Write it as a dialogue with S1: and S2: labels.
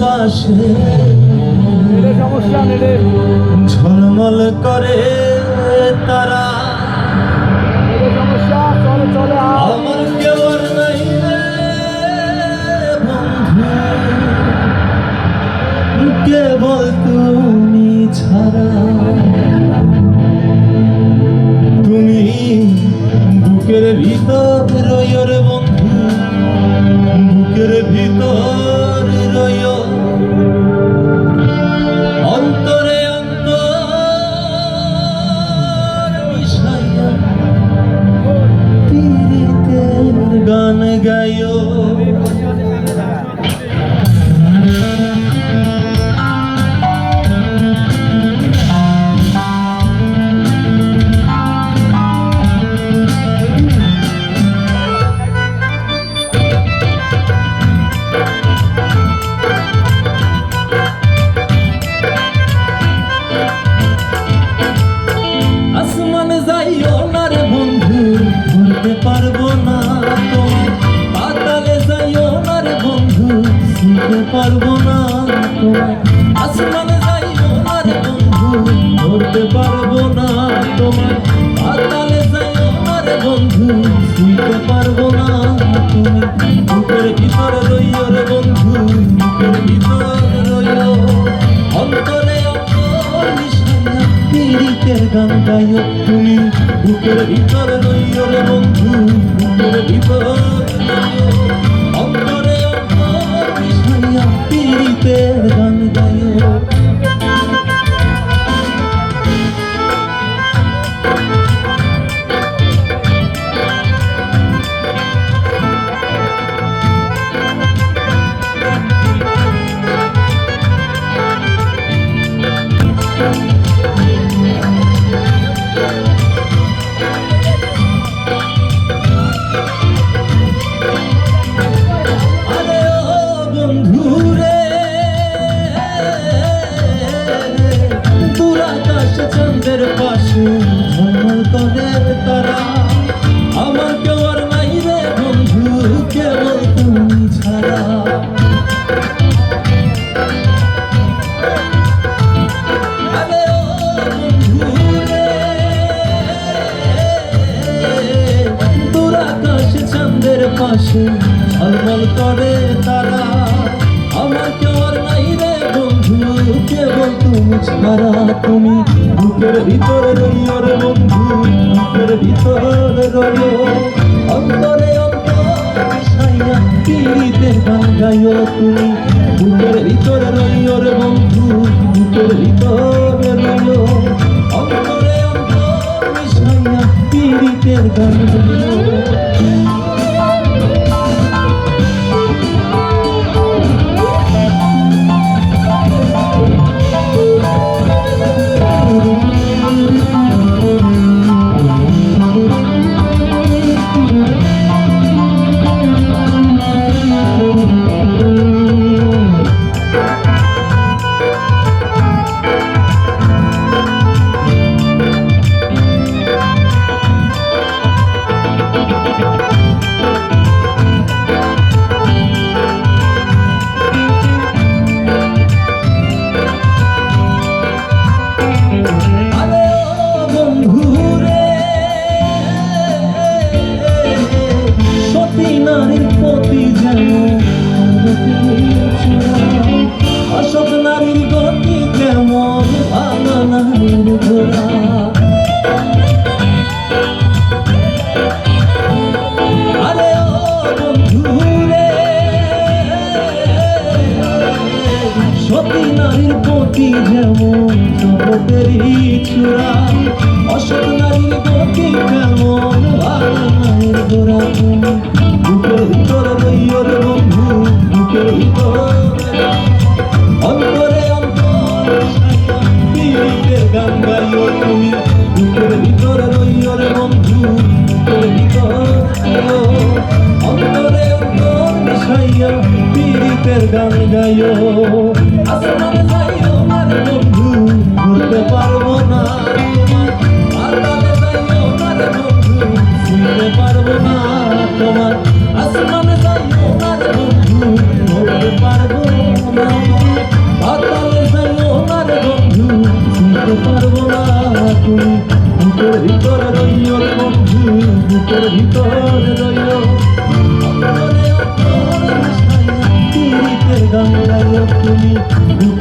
S1: পাশে
S2: ঝলমল করে তারা। আমার যাইও না বন্ধু ভুলতে পারব না তোমায় পাতালে যাইও না শুনতে পারব না তোমায় আসমানে যাইও না বন্ধু, ধরতে পারব না তোমায় পাতালে যাইও না রে বন্ধু, শুনতে পারব না তোমায় ভিতরে তুমি বুকের ভিতর রইও রে বন্ধু বুকের ভিতর। আমাদের পাশে ঝলমল করে তারা। আমাকে আর নাই রে বন্ধু, কেবল তুমি ছাড়া তুমি। বুকের ভিতরে রইয়ার বন্ধু, বুকের ভিতরে রইয় কোটি যেমন জগতেরই চূড়া অসৎ নারীর কোটি কেমন ভালো মায়ের গোড়া। Thank you.